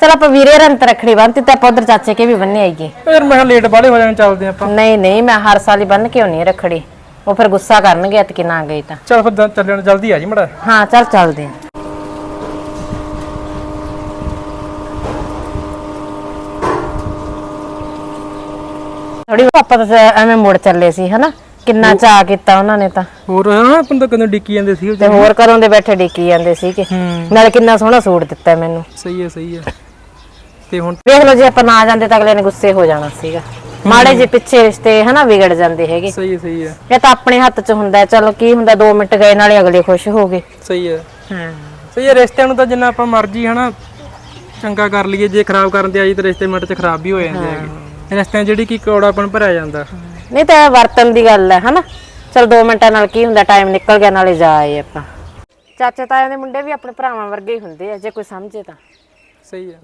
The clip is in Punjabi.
ਚਲ ਆਪਾਂ ਵੀਰੇ ਰੰਤ ਰੱਖੜੀ ਬੰਨਤੀ ਤੇ ਆਪਾਂ ਉਧਰ ਚਾਚੇ ਕੇ ਵੀ ਬੰਨੇ ਆਈਏ। ਫਿਰ ਮੈਂ ਲੇਟ ਬਾਲੇ ਹੋ ਜਾਣੇ ਚੱਲਦੇ ਆਪਾਂ। ਨਹੀਂ ਨਹੀਂ ਮੈਂ ਹਰ ਸਾਲ ਹੀ ਬੰਨ ਕੇ ਆਉਣੀ ਆ ਰੱਖੜੀ। ਉਹ ਫਿਰ ਗੁੱਸਾ ਕਰਨਗੇ ਐਤਕੀ ਨਾ ਗਈ ਤਾਂ। ਚੱਲ ਫਿਰ ਚੱਲਣ ਜਲਦੀ ਆ ਜੀ ਮੜਾ। ਹਾਂ ਚੱਲ ਚੱਲਦੇ ਆ। ਥੋੜੀ ਪਾਪਾ ਤਾਂ ਐਵੇਂ ਮੁੜ ਚੱਲੇ ਸੀ ਹਨਾ? ਕਿੰਨਾ ਚਾਹ ਕੀਤਾ ਉਹਨਾਂ ਨੇ ਤਾਂ। ਹੋਰ ਹਾਂ ਆਪਾਂ ਤਾਂ ਕਦੋਂ ਡਿੱਕੀ ਜਾਂਦੇ ਸੀ ਤੇ ਹੋਰ ਘਰੋਂ ਦੇ ਬੈਠੇ ਡਿੱਕੀ ਜਾਂਦੇ ਸੀਗੇ। ਹੂੰ। ਨਾਲੇ ਕਿੰਨਾ ਸੋਹਣਾ ਸੂਟ ਦਿੱਤਾ ਮੈਨੂੰ। ਸਹੀ ਹੈ ਸਹੀ ਹੈ। ਤੇ ਹੁਣ। ਵੇਖ ਲਓ ਜੇ ਆਪਾਂ ਨਾ ਜਾਂਦੇ ਤਾਂ ਅਗਲੇ ਨੇ ਗੁੱਸੇ ਹੋ ਜਾਣਾ ਸੀਗਾ। ਮਾੜੇ ਜੇ ਪਿੱਛੇ ਰਿਸ਼ਤੇ ਹਨਾ ਵਿਗੜ ਜਾਂਦੇ ਹੈਗੇ। ਸਹੀ ਹੈ ਸਹੀ ਹੈ। ਇਹ ਤਾਂ ਆਪਣੇ ਹੱਥ 'ਚ ਹੁੰਦਾ ਹੈ, ਚਲੋ ਕੀ ਹੁੰਦਾ 2 ਮਿੰਟ ਗਏ ਨਾਲੇ ਅਗਲੇ ਖੁਸ਼ ਹੋ ਗਏ। ਸਹੀ ਹੈ। ਹਾਂ। ਸਹੀ ਹੈ ਰਿਸ਼ਤਿਆਂ ਨੂੰ ਤਾਂ ਜਿੰਨਾ ਆਪਾਂ ਮਰਜ਼ੀ ਹਨਾ ਚੰਗਾ ਕਰ ਲਈਏ ਜੇ ਖਰਾਬ ਕਰਨ ਤੇ ਆਈ ਤਾਂ ਰਿਸ਼ਤੇ ਮਿੰਟ ਚ ਖਰਾਬ ਵੀ ਹੋ ਜਾਂਦੇ ਹੈਗੇ। ਰਿਸ਼ਤਿਆਂ 'ਚ ਜਿਹੜੀ ਕੀ ਕੌੜਾਪਨ ਭਰਿਆ ਜਾਂਦਾ। ਨਹੀਂ ਤਾਂ ਇਹ ਵਰਤਨ ਦੀ ਗੱਲ ਹੈ ਹਨਾ। ਚਲ 2 ਮਿੰਟਾਂ ਨਾਲ ਕੀ ਹੁੰਦਾ ਟਾਈਮ ਨਿਕਲ ਗਿਆ ਨਾਲੇ ਜਾ ਆਏ ਆਪਾਂ। ਚਾਚੇ ਤਾਇਆਂ ਦੇ ਮੁੰਡੇ ਵੀ ਆਪਣੇ ਭਰਾਵਾਂ ਵਰਗੇ ਹੀ ਹੁੰਦੇ ਆ ਜੇ ਕੋਈ ਸਮਝੇ ਤਾਂ। ਸਹੀ ਹੈ।